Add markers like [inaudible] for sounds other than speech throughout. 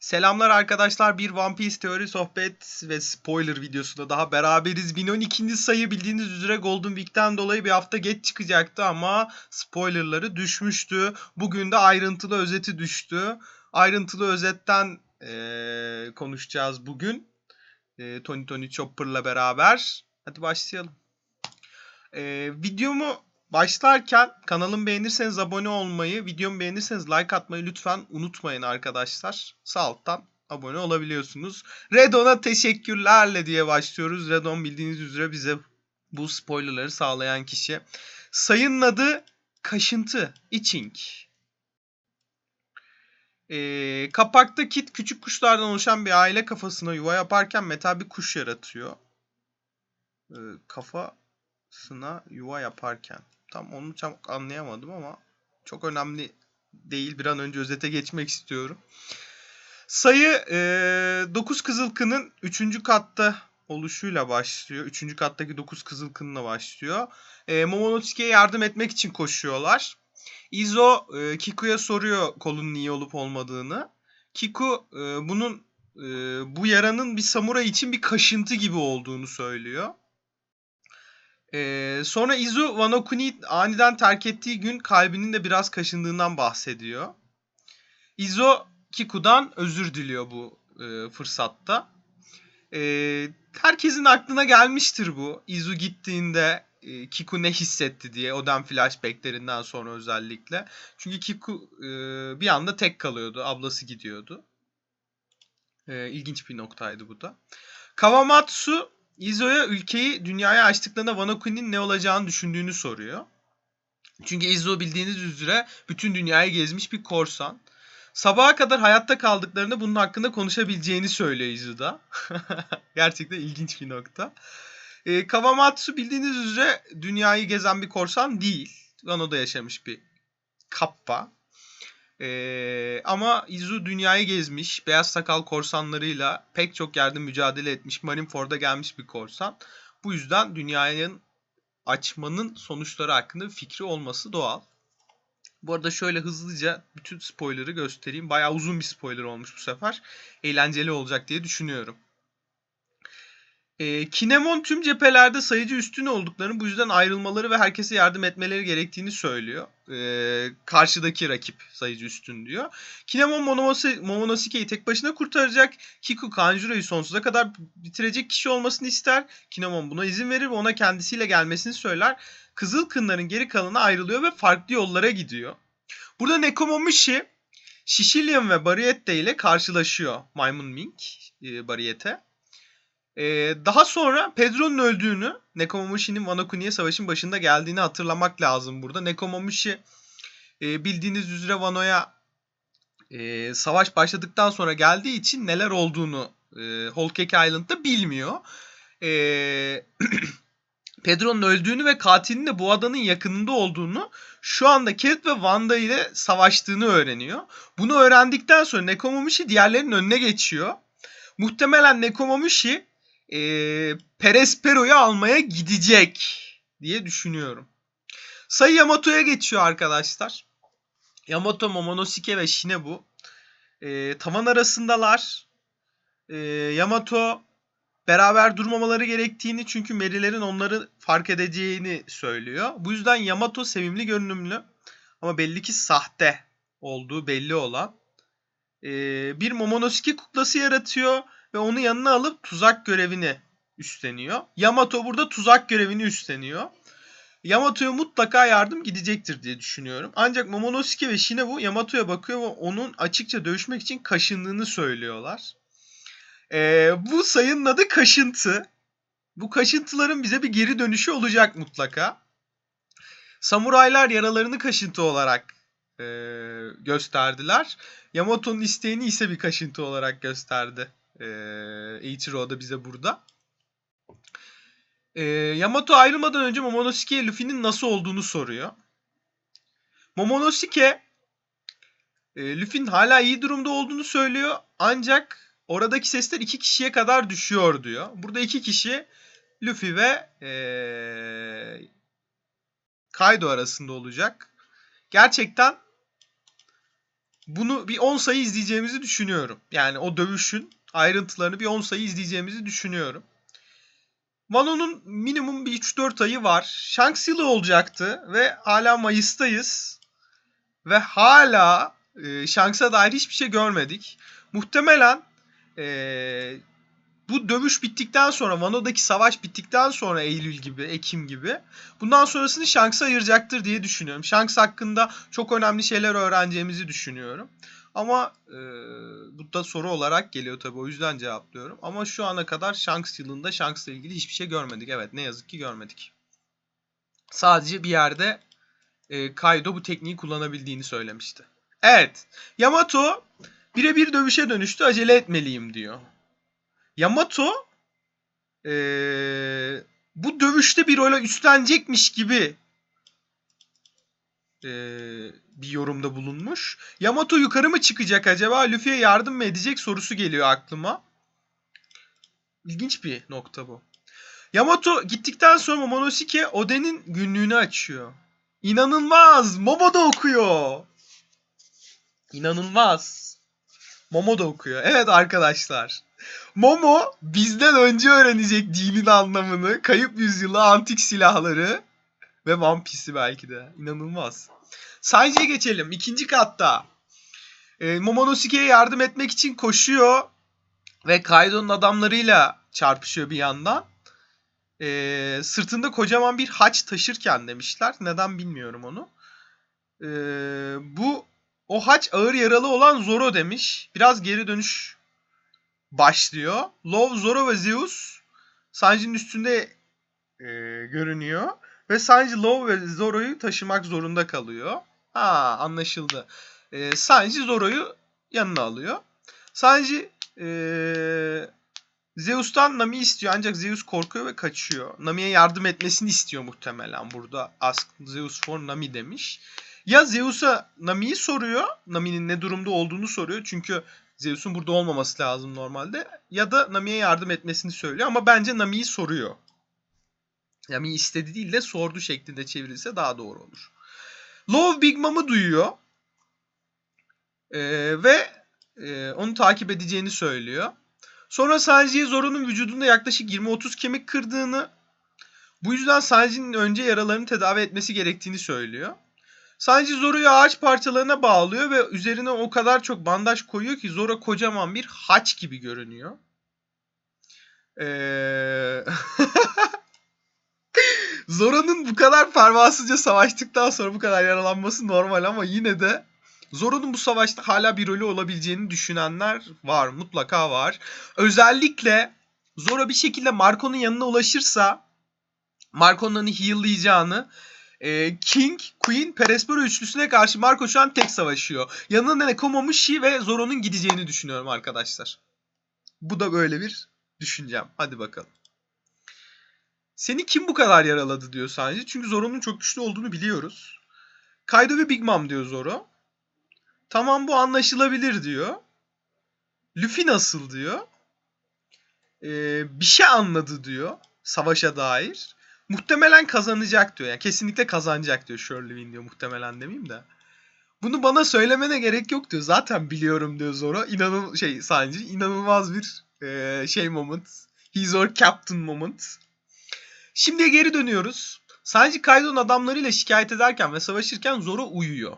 Selamlar arkadaşlar. Bir One Piece teori sohbet ve spoiler videosunda daha beraberiz. 1012. sayı bildiğiniz üzere Golden Week'ten dolayı bir hafta geç çıkacaktı ama spoilerları düşmüştü. Bugün de ayrıntılı özeti düştü. Ayrıntılı özetten eee, konuşacağız bugün. Eee Tony Tony Chopper'la beraber. Hadi başlayalım. Eee, videomu başlarken kanalımı beğenirseniz abone olmayı, videomu beğenirseniz like atmayı lütfen unutmayın arkadaşlar. Sağ alttan abone olabiliyorsunuz. Redon'a teşekkürlerle diye başlıyoruz. Redon bildiğiniz üzere bize bu spoilerları sağlayan kişi. Sayının adı Kaşıntı, Itching. Ee, kapakta Kit küçük kuşlardan oluşan bir aile kafasına yuva yaparken metal bir kuş yaratıyor. Ee, kafasına yuva yaparken. Tam onu çok anlayamadım ama çok önemli değil. Bir an önce özete geçmek istiyorum. Sayı e, 9 Kızılkın'ın 3. katta oluşuyla başlıyor. 3. kattaki 9 Kızılkın'la başlıyor. E, Momonosuke'ye yardım etmek için koşuyorlar. Izo e, Kiku'ya soruyor kolunun iyi olup olmadığını. Kiku e, bunun e, bu yaranın bir samuray için bir kaşıntı gibi olduğunu söylüyor. Ee, sonra Izu Wano aniden terk ettiği gün kalbinin de biraz kaşındığından bahsediyor. Izo Kiku'dan özür diliyor bu e, fırsatta. Ee, herkesin aklına gelmiştir bu. Izu gittiğinde e, Kiku ne hissetti diye. Oden flashbacklerinden sonra özellikle. Çünkü Kiku e, bir anda tek kalıyordu. Ablası gidiyordu. E, ilginç bir noktaydı bu da. Kawamatsu Izo'ya ülkeyi dünyaya açtıklarında Wano Kuni'nin ne olacağını düşündüğünü soruyor. Çünkü Izo bildiğiniz üzere bütün dünyayı gezmiş bir korsan. Sabaha kadar hayatta kaldıklarında bunun hakkında konuşabileceğini söylüyor Izo da. [laughs] Gerçekten ilginç bir nokta. E, Kawamatsu bildiğiniz üzere dünyayı gezen bir korsan değil. Wano'da yaşamış bir kappa. Ee, ama Izu dünyayı gezmiş, beyaz sakal korsanlarıyla pek çok yerde mücadele etmiş, Marineford'a gelmiş bir korsan. Bu yüzden dünyanın açmanın sonuçları hakkında fikri olması doğal. Bu arada şöyle hızlıca bütün spoiler'ı göstereyim. Bayağı uzun bir spoiler olmuş bu sefer. Eğlenceli olacak diye düşünüyorum. E, Kinemon tüm cephelerde sayıcı üstün olduklarını bu yüzden ayrılmaları ve herkese yardım etmeleri gerektiğini söylüyor. E, karşıdaki rakip sayıcı üstün diyor. Kinemon Momonosuke- Momonosuke'yi tek başına kurtaracak. Kiku Kanjuro'yu sonsuza kadar bitirecek kişi olmasını ister. Kinemon buna izin verir ve ona kendisiyle gelmesini söyler. Kızıl Kınların geri kalanı ayrılıyor ve farklı yollara gidiyor. Burada Nekomamushi Shishilian ve Bariette ile karşılaşıyor Maymun Mink e, Bariette. Ee, daha sonra Pedro'nun öldüğünü, Nekomamushi'nin Wano Kuni'ye savaşın başında geldiğini hatırlamak lazım burada. Nekomamushi e, bildiğiniz üzere Wano'ya e, savaş başladıktan sonra geldiği için neler olduğunu e, Whole Cake Island'da bilmiyor. E, [clears throat] Pedro'nun öldüğünü ve katilinin de bu adanın yakınında olduğunu şu anda Kelt ve Wanda ile savaştığını öğreniyor. Bunu öğrendikten sonra Nekomamushi diğerlerinin önüne geçiyor. Muhtemelen Nekomamushi e, Perespero'yu almaya gidecek diye düşünüyorum. Sayı Yamato'ya geçiyor arkadaşlar. Yamato, Momonosuke ve Shinebu e, tavan arasındalar. E, Yamato beraber durmamaları gerektiğini çünkü Merilerin onları fark edeceğini söylüyor. Bu yüzden Yamato sevimli görünümlü ama belli ki sahte olduğu belli olan e, bir Momonosuke kuklası yaratıyor ve onu yanına alıp tuzak görevini üstleniyor. Yamato burada tuzak görevini üstleniyor. Yamato'ya mutlaka yardım gidecektir diye düşünüyorum. Ancak Momonosuke ve Shinobu Yamato'ya bakıyor ve onun açıkça dövüşmek için kaşındığını söylüyorlar. Ee, bu sayının adı kaşıntı. Bu kaşıntıların bize bir geri dönüşü olacak mutlaka. Samuraylar yaralarını kaşıntı olarak e, gösterdiler. Yamato'nun isteğini ise bir kaşıntı olarak gösterdi. E, Eiichiro da bize burada. E, Yamato ayrılmadan önce Momonosuke'ye Luffy'nin nasıl olduğunu soruyor. Momonosuke e, Luffy'nin hala iyi durumda olduğunu söylüyor. Ancak oradaki sesler iki kişiye kadar düşüyor diyor. Burada iki kişi Luffy ve e, Kaido arasında olacak. Gerçekten bunu bir 10 sayı izleyeceğimizi düşünüyorum. Yani o dövüşün ayrıntılarını bir 10 sayı izleyeceğimizi düşünüyorum. Wano'nun minimum bir 3-4 ayı var. Shanks yılı olacaktı ve hala Mayıs'tayız. Ve hala e, Shanks'a dair hiçbir şey görmedik. Muhtemelen e, bu dövüş bittikten sonra, Wano'daki savaş bittikten sonra Eylül gibi, Ekim gibi bundan sonrasını Shanks'a ayıracaktır diye düşünüyorum. Shanks hakkında çok önemli şeyler öğreneceğimizi düşünüyorum. Ama e, bu da soru olarak geliyor tabii o yüzden cevaplıyorum. Ama şu ana kadar Shanks yılında Shanks'la ilgili hiçbir şey görmedik. Evet ne yazık ki görmedik. Sadece bir yerde e, Kaido bu tekniği kullanabildiğini söylemişti. Evet Yamato birebir dövüşe dönüştü acele etmeliyim diyor. Yamato e, bu dövüşte bir role üstlenecekmiş gibi e, bir yorumda bulunmuş. Yamato yukarı mı çıkacak acaba? Luffy'ye yardım mı edecek sorusu geliyor aklıma. İlginç bir nokta bu. Yamato gittikten sonra Momonosuke Oden'in günlüğünü açıyor. İnanılmaz! Momo da okuyor. İnanılmaz. Momo da okuyor. Evet arkadaşlar. Momo bizden önce öğrenecek dinin anlamını, kayıp yüzyılı antik silahları ve One Piece'i belki de. İnanılmaz. Sanji'ye geçelim. İkinci katta. E, Momonosuke'ye yardım etmek için koşuyor. Ve Kaido'nun adamlarıyla çarpışıyor bir yandan. E, sırtında kocaman bir haç taşırken demişler. Neden bilmiyorum onu. E, bu o haç ağır yaralı olan Zoro demiş. Biraz geri dönüş başlıyor. Love, Zoro ve Zeus Sanji'nin üstünde e, görünüyor. Ve Sanji Love ve Zoro'yu taşımak zorunda kalıyor. Ha anlaşıldı. E, Sanji Zoro'yu yanına alıyor. Sanji e, Zeus'tan Nami istiyor ancak Zeus korkuyor ve kaçıyor. Nami'ye yardım etmesini istiyor muhtemelen burada. Ask Zeus for Nami demiş. Ya Zeus'a Nami'yi soruyor. Nami'nin ne durumda olduğunu soruyor. Çünkü Zeus'un burada olmaması lazım normalde. Ya da Nami'ye yardım etmesini söylüyor ama bence Nami'yi soruyor. Nami istedi değil de sordu şeklinde çevrilse daha doğru olur. Love Big Mom'u duyuyor. Ee, ve e, onu takip edeceğini söylüyor. Sonra Sanji'ye Zoro'nun vücudunda yaklaşık 20-30 kemik kırdığını, bu yüzden Sanji'nin önce yaralarını tedavi etmesi gerektiğini söylüyor. Sanji Zoro'yu ağaç parçalarına bağlıyor ve üzerine o kadar çok bandaj koyuyor ki Zoro kocaman bir haç gibi görünüyor. Ee... [laughs] Zoro'nun bu kadar pervasızca savaştıktan sonra bu kadar yaralanması normal ama yine de Zoro'nun bu savaşta hala bir rolü olabileceğini düşünenler var. Mutlaka var. Özellikle Zoro bir şekilde Marco'nun yanına ulaşırsa Marco'nun onu heal'layacağını e, King, Queen, Perespero üçlüsüne karşı Marco şu an tek savaşıyor. Yanında Nekomamushi ve Zoro'nun gideceğini düşünüyorum arkadaşlar. Bu da böyle bir düşüncem. Hadi bakalım. Seni kim bu kadar yaraladı diyor Sanji. Çünkü Zoro'nun çok güçlü olduğunu biliyoruz. Kaido ve Big Mom diyor Zoro. Tamam bu anlaşılabilir diyor. Luffy nasıl diyor. Ee, bir şey anladı diyor. Savaşa dair. Muhtemelen kazanacak diyor. Yani kesinlikle kazanacak diyor Shirley diyor. Muhtemelen demeyeyim de. Bunu bana söylemene gerek yok diyor. Zaten biliyorum diyor Zoro. İnanıl şey Sanji inanılmaz bir e, şey moment. He's our captain moment. Şimdi geri dönüyoruz. Sanji Kaido'nun adamlarıyla şikayet ederken ve savaşırken Zoro uyuyor.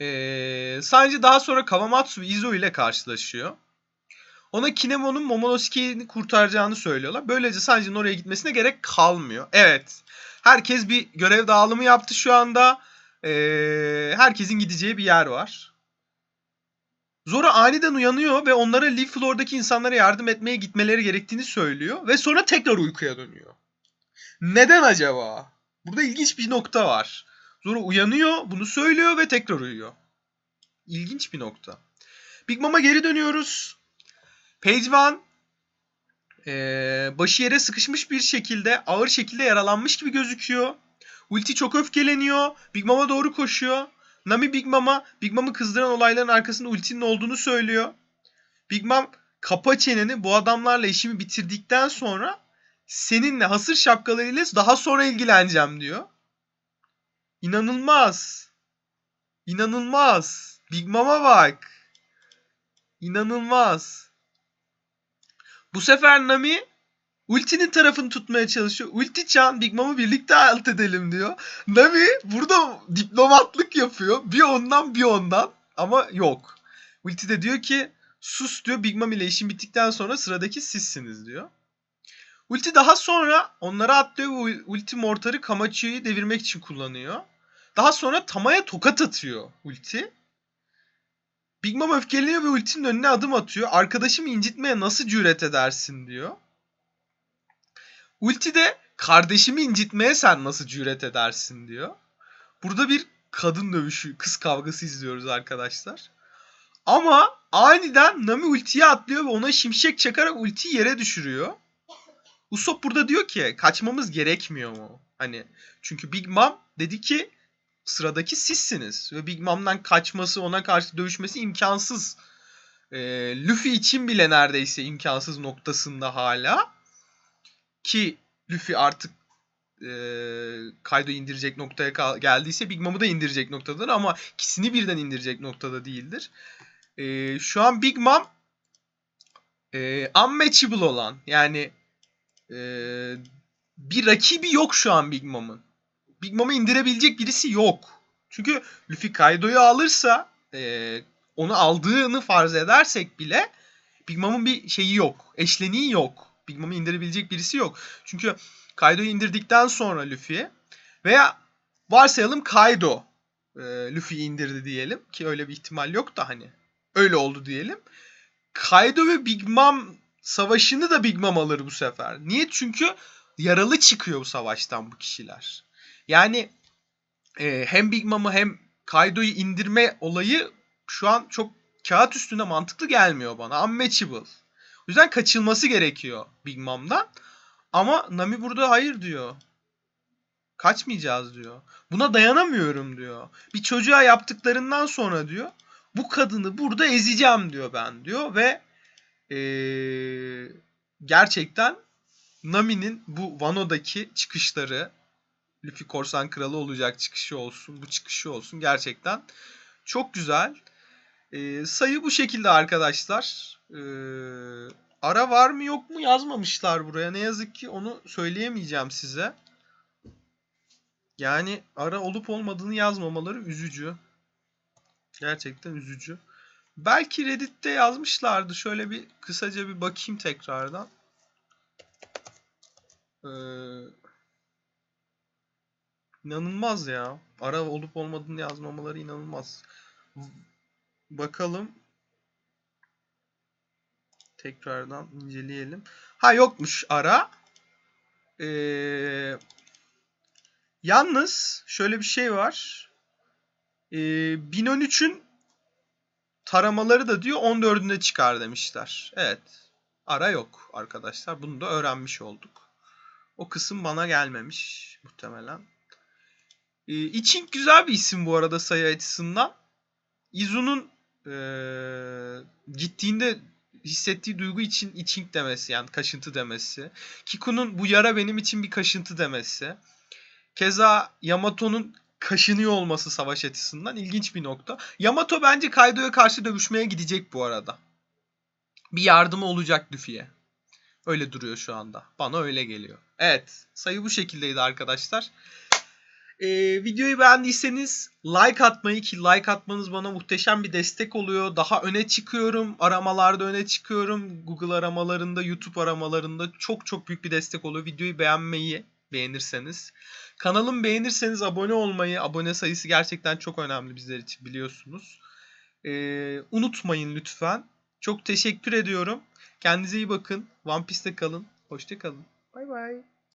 Ee, Sanji daha sonra Kawamatsu ve Izo ile karşılaşıyor. Ona Kinemon'un Momonosuke'yi kurtaracağını söylüyorlar. Böylece Sanji'nin oraya gitmesine gerek kalmıyor. Evet. Herkes bir görev dağılımı yaptı şu anda. Ee, herkesin gideceği bir yer var. Zoro aniden uyanıyor ve onlara Leaf Floor'daki insanlara yardım etmeye gitmeleri gerektiğini söylüyor. Ve sonra tekrar uykuya dönüyor. Neden acaba? Burada ilginç bir nokta var. Zoro uyanıyor, bunu söylüyor ve tekrar uyuyor. İlginç bir nokta. Big Mom'a geri dönüyoruz. One ee, başı yere sıkışmış bir şekilde ağır şekilde yaralanmış gibi gözüküyor. Ulti çok öfkeleniyor. Big Mom'a doğru koşuyor. Nami Big Mom'a Big Mom'u kızdıran olayların arkasında ultinin olduğunu söylüyor. Big Mom kapa çeneni bu adamlarla işimi bitirdikten sonra seninle hasır şapkalarıyla daha sonra ilgileneceğim diyor. İnanılmaz. İnanılmaz. Big Mom'a bak. İnanılmaz. Bu sefer Nami Ulti'nin tarafını tutmaya çalışıyor. Ulti Chan Big Mom'u birlikte alt edelim diyor. Nami burada diplomatlık yapıyor. Bir ondan bir ondan. Ama yok. Ulti de diyor ki sus diyor Big Mom ile işin bittikten sonra sıradaki sizsiniz diyor. Ulti daha sonra onlara atlıyor ve Ulti Mortar'ı Kamachi'yi devirmek için kullanıyor. Daha sonra Tama'ya tokat atıyor Ulti. Big Mom öfkeleniyor ve Ulti'nin önüne adım atıyor. Arkadaşımı incitmeye nasıl cüret edersin diyor. Ulti de kardeşimi incitmeye sen nasıl cüret edersin diyor. Burada bir kadın dövüşü, kız kavgası izliyoruz arkadaşlar. Ama aniden Nami ultiye atlıyor ve ona şimşek çakarak ultiyi yere düşürüyor. Usopp burada diyor ki kaçmamız gerekmiyor mu? Hani çünkü Big Mom dedi ki sıradaki sizsiniz. Ve Big Mom'dan kaçması ona karşı dövüşmesi imkansız. Ee, Luffy için bile neredeyse imkansız noktasında hala. Ki Luffy artık e, Kaido'yu indirecek noktaya geldiyse Big Mom'u da indirecek noktadır ama ikisini birden indirecek noktada değildir. E, şu an Big Mom e, unmatchable olan yani e, bir rakibi yok şu an Big Mom'un. Big Mom'u indirebilecek birisi yok. Çünkü Luffy Kaido'yu alırsa e, onu aldığını farz edersek bile Big Mom'un bir şeyi yok. Eşleniği yok. Big Mom'u indirebilecek birisi yok. Çünkü Kaido'yu indirdikten sonra Luffy'ye veya varsayalım Kaido e, Luffy'yi indirdi diyelim ki öyle bir ihtimal yok da hani öyle oldu diyelim. Kaido ve Big Mom savaşını da Big Mom alır bu sefer. Niye? Çünkü yaralı çıkıyor bu savaştan bu kişiler. Yani e, hem Big Mom'u hem Kaido'yu indirme olayı şu an çok kağıt üstünde mantıklı gelmiyor bana. Unmatchable. O yüzden kaçılması gerekiyor Big Mom'dan. Ama Nami burada hayır diyor. Kaçmayacağız diyor. Buna dayanamıyorum diyor. Bir çocuğa yaptıklarından sonra diyor. Bu kadını burada ezeceğim diyor ben diyor ve ee, gerçekten Nami'nin bu Wano'daki çıkışları Luffy Korsan Kralı olacak çıkışı olsun. Bu çıkışı olsun. Gerçekten çok güzel. Ee, sayı bu şekilde arkadaşlar. Ee, ara var mı yok mu yazmamışlar buraya. Ne yazık ki onu söyleyemeyeceğim size. Yani ara olup olmadığını yazmamaları üzücü. Gerçekten üzücü. Belki Reddit'te yazmışlardı. Şöyle bir kısaca bir bakayım tekrardan. Ee, inanılmaz ya. Ara olup olmadığını yazmamaları inanılmaz. Bakalım. Tekrardan inceleyelim. Ha yokmuş ara. Ee, yalnız şöyle bir şey var. Ee, 1013'ün taramaları da diyor 14'üne çıkar demişler. Evet. Ara yok arkadaşlar. Bunu da öğrenmiş olduk. O kısım bana gelmemiş muhtemelen. Ee, Iching güzel bir isim bu arada sayı açısından. Izu'nun ee, gittiğinde hissettiği duygu için Iching demesi yani kaşıntı demesi. Kiku'nun bu yara benim için bir kaşıntı demesi. Keza Yamato'nun kaşınıyor olması savaş açısından ilginç bir nokta. Yamato bence Kaido'ya karşı dövüşmeye gidecek bu arada. Bir yardımı olacak Luffy'ye. Öyle duruyor şu anda. Bana öyle geliyor. Evet. Sayı bu şekildeydi arkadaşlar. Ee, videoyu beğendiyseniz like atmayı ki like atmanız bana muhteşem bir destek oluyor. Daha öne çıkıyorum. Aramalarda öne çıkıyorum. Google aramalarında, YouTube aramalarında çok çok büyük bir destek oluyor. Videoyu beğenmeyi beğenirseniz. Kanalımı beğenirseniz abone olmayı, abone sayısı gerçekten çok önemli bizler için biliyorsunuz. Ee, unutmayın lütfen. Çok teşekkür ediyorum. Kendinize iyi bakın. One Piece'te kalın. Hoşça kalın. Bay bay.